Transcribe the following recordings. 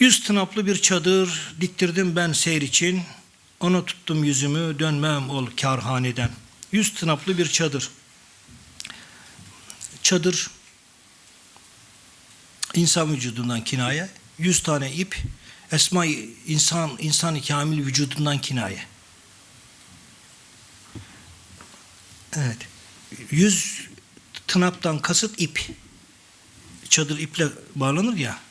Yüz tınaplı bir çadır diktirdim ben seyir için. Ona tuttum yüzümü dönmem ol karhaneden. Yüz tınaplı bir çadır. Çadır insan vücudundan kinaye. Yüz tane ip esma insan insan kamil vücudundan kinaye. Evet. Yüz tınaptan kasıt ip. Çadır iple bağlanır ya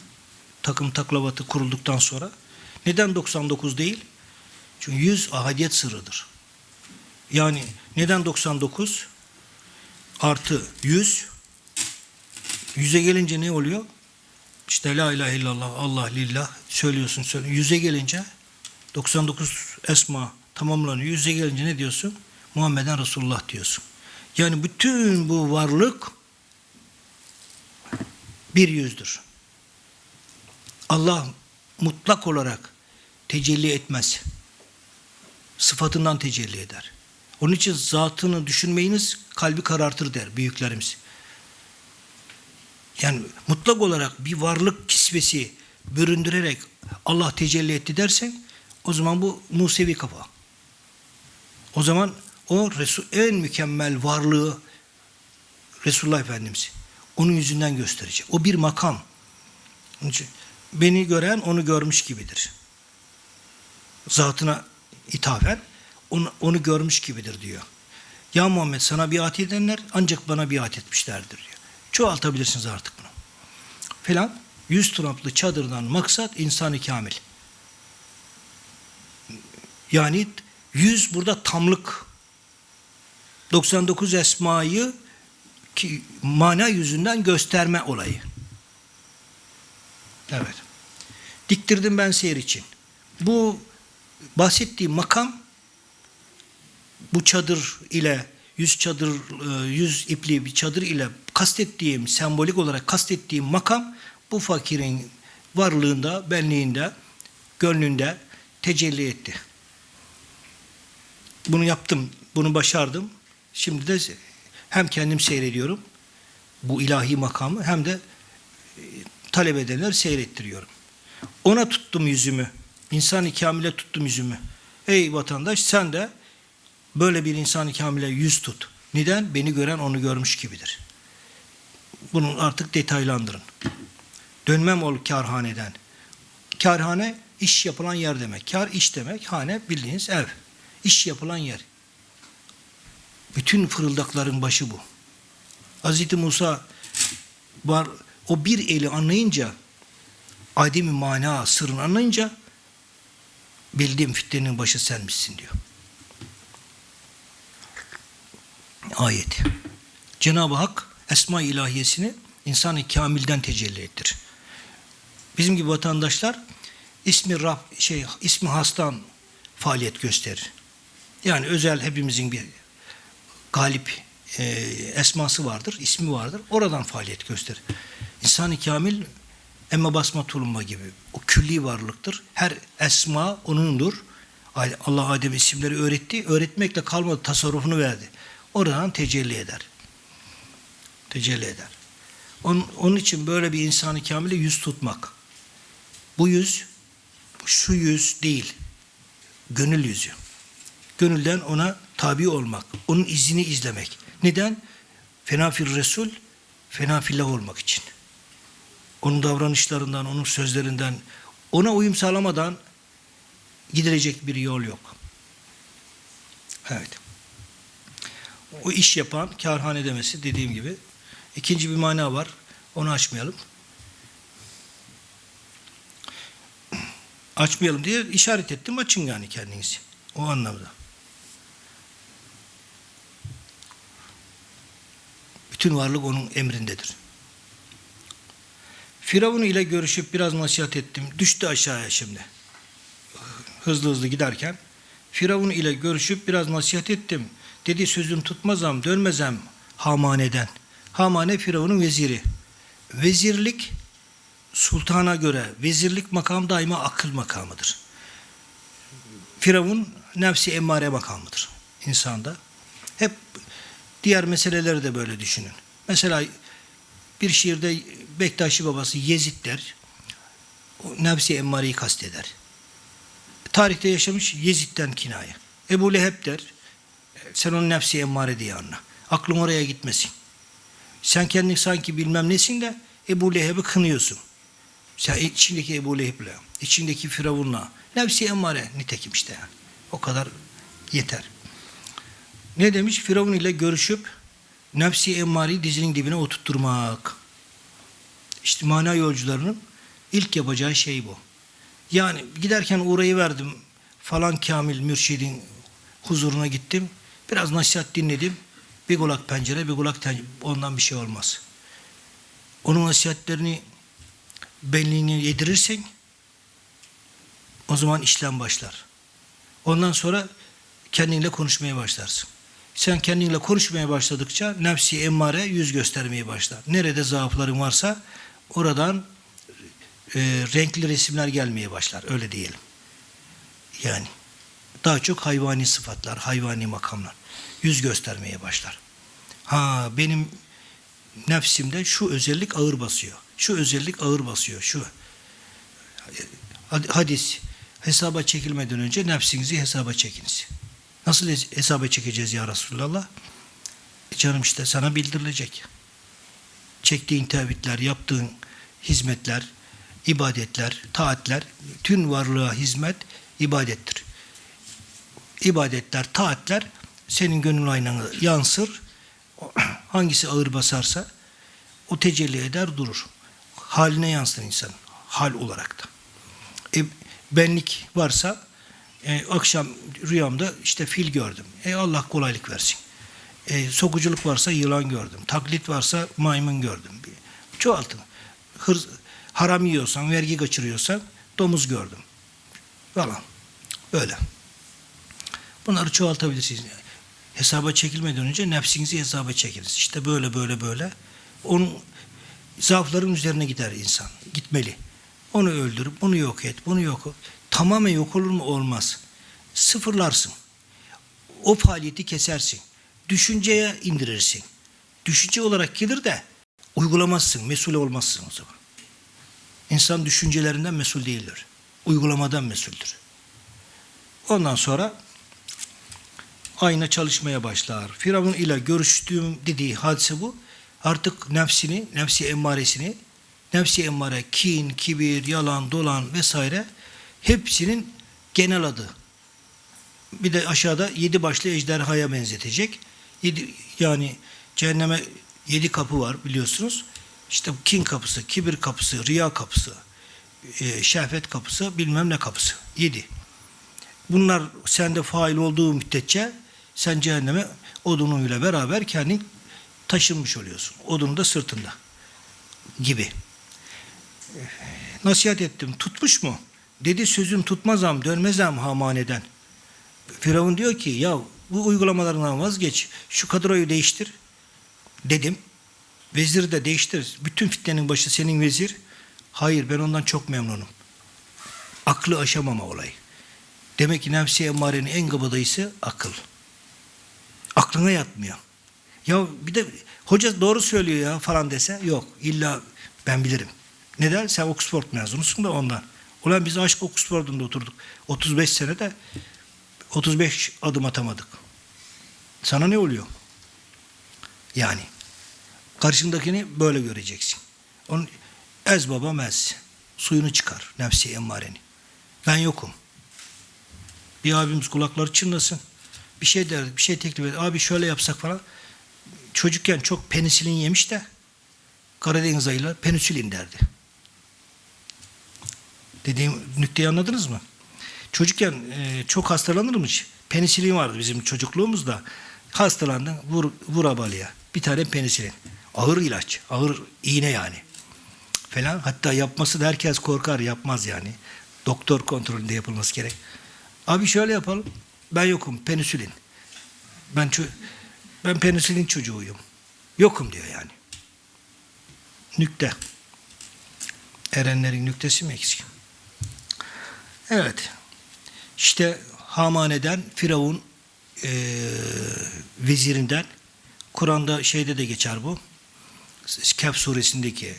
takım taklavatı kurulduktan sonra. Neden 99 değil? Çünkü 100 ahadiyet sırrıdır. Yani neden 99 artı 100 100'e gelince ne oluyor? İşte la ilahe illallah Allah lillah söylüyorsun söyle. 100'e gelince 99 esma tamamlanıyor. 100'e gelince ne diyorsun? Muhammeden Resulullah diyorsun. Yani bütün bu varlık bir yüzdür. Allah mutlak olarak tecelli etmez. Sıfatından tecelli eder. Onun için zatını düşünmeyiniz kalbi karartır der büyüklerimiz. Yani mutlak olarak bir varlık kisvesi büründürerek Allah tecelli etti dersen o zaman bu Musevi kafa. O zaman o Resul, en mükemmel varlığı Resulullah Efendimiz. Onun yüzünden gösterecek. O bir makam. Onun için beni gören onu görmüş gibidir. Zatına ithafen onu, onu görmüş gibidir diyor. Ya Muhammed sana biat edenler ancak bana biat etmişlerdir diyor. Çoğaltabilirsiniz artık bunu. Filan yüz turaplı çadırdan maksat insanı kamil. Yani yüz burada tamlık. 99 esmayı ki mana yüzünden gösterme olayı. Evet. Diktirdim ben seyir için. Bu bahsettiğim makam bu çadır ile yüz çadır e, yüz ipli bir çadır ile kastettiğim sembolik olarak kastettiğim makam bu fakirin varlığında, benliğinde, gönlünde tecelli etti. Bunu yaptım, bunu başardım. Şimdi de hem kendim seyrediyorum bu ilahi makamı hem de e, talep edenler seyrettiriyorum. Ona tuttum yüzümü. İnsan-ı kamile tuttum yüzümü. Ey vatandaş sen de böyle bir insan-ı kamile yüz tut. Neden? Beni gören onu görmüş gibidir. Bunu artık detaylandırın. Dönmem ol karhaneden. Karhane iş yapılan yer demek. Kar iş demek. Hane bildiğiniz ev. İş yapılan yer. Bütün fırıldakların başı bu. Hz. Musa var o bir eli anlayınca ademi mana sırrını anlayınca bildiğim fitnenin başı senmişsin diyor. Ayet. Cenab-ı Hak esma ilahiyesini insan-ı kamilden tecelli ettir. Bizim gibi vatandaşlar ismi Rab şey ismi hastan faaliyet gösterir. Yani özel hepimizin bir galip e, esması vardır, ismi vardır. Oradan faaliyet gösterir. İnsan-ı kamil emme basma tulumba gibi. O külli varlıktır. Her esma onundur. Allah Adem isimleri öğretti. Öğretmekle kalmadı. Tasarrufunu verdi. Oradan tecelli eder. Tecelli eder. Onun, onun için böyle bir insanı kamile yüz tutmak. Bu yüz şu yüz değil. Gönül yüzü. Gönülden ona tabi olmak. Onun izini izlemek. Neden? Fenafir Resul, fenafillah olmak için. Onun davranışlarından, onun sözlerinden, ona uyum sağlamadan gidilecek bir yol yok. Evet. O iş yapan karhane demesi dediğim gibi. İkinci bir mana var. Onu açmayalım. Açmayalım diye işaret ettim. Açın yani kendinizi. O anlamda. Bütün varlık onun emrindedir. Firavun ile görüşüp biraz nasihat ettim. Düştü aşağıya şimdi. Hızlı hızlı giderken. Firavun ile görüşüp biraz nasihat ettim. Dedi sözüm tutmazam, dönmezem Hamane'den. Hamane Firavun'un veziri. Vezirlik sultana göre, vezirlik makam daima akıl makamıdır. Firavun nefsi emmare makamıdır insanda. Hep diğer meseleleri de böyle düşünün. Mesela bir şiirde Bektaşi babası Yezid der. nefsi emmareyi kasteder. Tarihte yaşamış Yezid'den kinaye. Ebu Leheb der. Sen onu nefsi emmare diye anla. Aklın oraya gitmesin. Sen kendin sanki bilmem nesin de Ebu Leheb'i kınıyorsun. Sen içindeki Ebu Leheb'le, içindeki Firavun'la, nefsi emmare nitekim işte yani. O kadar yeter. Ne demiş? Firavun ile görüşüp nefsi emmareyi dizinin dibine oturtturmak. İşte mana yolcularının ilk yapacağı şey bu. Yani giderken uğrayı verdim falan Kamil Mürşid'in huzuruna gittim. Biraz nasihat dinledim. Bir kulak pencere, bir kulak tencere. Ondan bir şey olmaz. Onun nasihatlerini benliğine yedirirsen o zaman işlem başlar. Ondan sonra kendinle konuşmaya başlarsın. Sen kendinle konuşmaya başladıkça nefsi emmare yüz göstermeye başlar. Nerede zaafların varsa oradan e, renkli resimler gelmeye başlar. Öyle diyelim. Yani daha çok hayvani sıfatlar, hayvani makamlar yüz göstermeye başlar. Ha benim nefsimde şu özellik ağır basıyor. Şu özellik ağır basıyor. Şu hadis hesaba çekilmeden önce nefsinizi hesaba çekiniz. Nasıl hesaba çekeceğiz ya Resulallah? E canım işte sana bildirilecek. Çektiğin tevhidler, yaptığın hizmetler, ibadetler, taatler, tüm varlığa hizmet ibadettir. İbadetler, taatler senin gönül aynana yansır. Hangisi ağır basarsa o tecelli eder durur. Haline yansır insan. Hal olarak da. E, benlik varsa e, akşam rüyamda işte fil gördüm. E Allah kolaylık versin. E, sokuculuk varsa yılan gördüm. Taklit varsa maymun gördüm. Çoğaltın. Hır, haram yiyorsan, vergi kaçırıyorsan domuz gördüm. Falan. Böyle. Bunları çoğaltabilirsiniz. Hesaba çekilmeden önce nefsinizi hesaba çekiniz. İşte böyle böyle böyle. Onun zaafların üzerine gider insan. Gitmeli. Onu öldürüp, bunu yok et, bunu yok. Tamamen yok olur mu? Olmaz. Sıfırlarsın. O faaliyeti kesersin. Düşünceye indirirsin. Düşünce olarak gelir de uygulamazsın, mesul olmazsın o zaman. İnsan düşüncelerinden mesul değildir. Uygulamadan mesuldür. Ondan sonra ayna çalışmaya başlar. Firavun ile görüştüğüm dediği hadise bu. Artık nefsini, nefsi emmaresini, nefsi emmare, kin, kibir, yalan, dolan vesaire hepsinin genel adı. Bir de aşağıda yedi başlı ejderhaya benzetecek. Yedi, yani cehenneme yedi kapı var biliyorsunuz. İşte kin kapısı, kibir kapısı, riya kapısı, e, şehvet kapısı, bilmem ne kapısı. Yedi. Bunlar sende fail olduğu müddetçe sen cehenneme odunuyla beraber kendin taşınmış oluyorsun. Odunu da sırtında gibi. Nasihat ettim. Tutmuş mu? Dedi sözüm tutmazam, dönmezem hamaneden. Firavun diyor ki ya bu uygulamalarından vazgeç. Şu kadroyu değiştir. Dedim. Veziri de değiştir. Bütün fitnenin başı senin vezir. Hayır ben ondan çok memnunum. Aklı aşamama olayı. Demek ki nefsi emmarenin en kabadayısı akıl. Aklına yatmıyor. Ya bir de hoca doğru söylüyor ya falan dese yok. İlla ben bilirim. Neden? Sen Oxford mezunusun da ondan. Ulan biz aşk Oxford'unda oturduk. 35 sene de 35 adım atamadık. Sana ne oluyor? Yani karşındakini böyle göreceksin. Onun ez babam ez. Suyunu çıkar nefsi emmareni. Ben yokum. Bir abimiz kulakları çınlasın. Bir şey der, bir şey teklif eder. Abi şöyle yapsak falan. Çocukken çok penisilin yemiş de Karadeniz ayılar penisilin derdi. Dediğim nükteyi anladınız mı? Çocukken e, çok hastalanırmış. Penisilin vardı bizim çocukluğumuzda. Hastalandın, vur, vur abalıya. Bir tane penisilin. Ağır ilaç, ağır iğne yani. Falan. Hatta yapması da herkes korkar, yapmaz yani. Doktor kontrolünde yapılması gerek. Abi şöyle yapalım. Ben yokum, penisilin. Ben ben penisilin çocuğuyum. Yokum diyor yani. Nükte. Erenlerin nüktesi mi eksik? Evet. İşte Hamane'den Firavun e, vezirinden Kur'an'da şeyde de geçer bu. Kehf suresindeki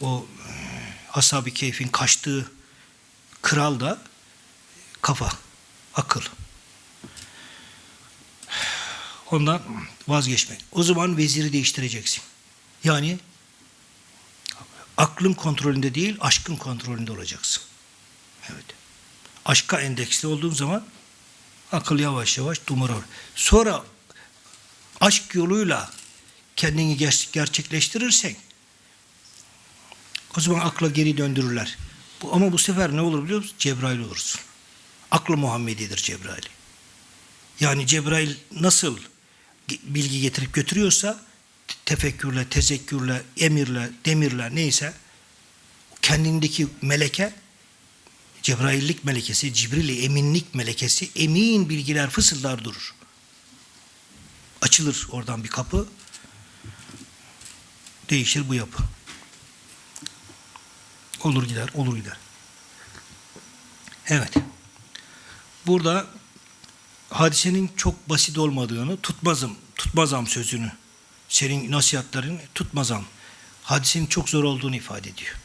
o e, Ashab-ı Keyf'in kaçtığı kral da kafa, akıl. Ondan vazgeçmek. O zaman veziri değiştireceksin. Yani aklın kontrolünde değil, aşkın kontrolünde olacaksın. Evet. Aşka endeksli olduğun zaman akıl yavaş yavaş dumura olur. Sonra aşk yoluyla kendini ger- gerçekleştirirsen o zaman akla geri döndürürler. Ama bu sefer ne olur biliyor musun? Cebrail olursun. Aklı Muhammedidir Cebrail. Yani Cebrail nasıl bilgi getirip götürüyorsa te- tefekkürle, tezekkürle, emirle, demirle neyse kendindeki meleke Cebraillik melekesi, Cibril eminlik melekesi emin bilgiler fısıldar durur. Açılır oradan bir kapı. Değişir bu yapı. Olur gider, olur gider. Evet. Burada hadisenin çok basit olmadığını, tutmazım, tutmazam sözünü, senin nasihatlerin tutmazam, hadisenin çok zor olduğunu ifade ediyor.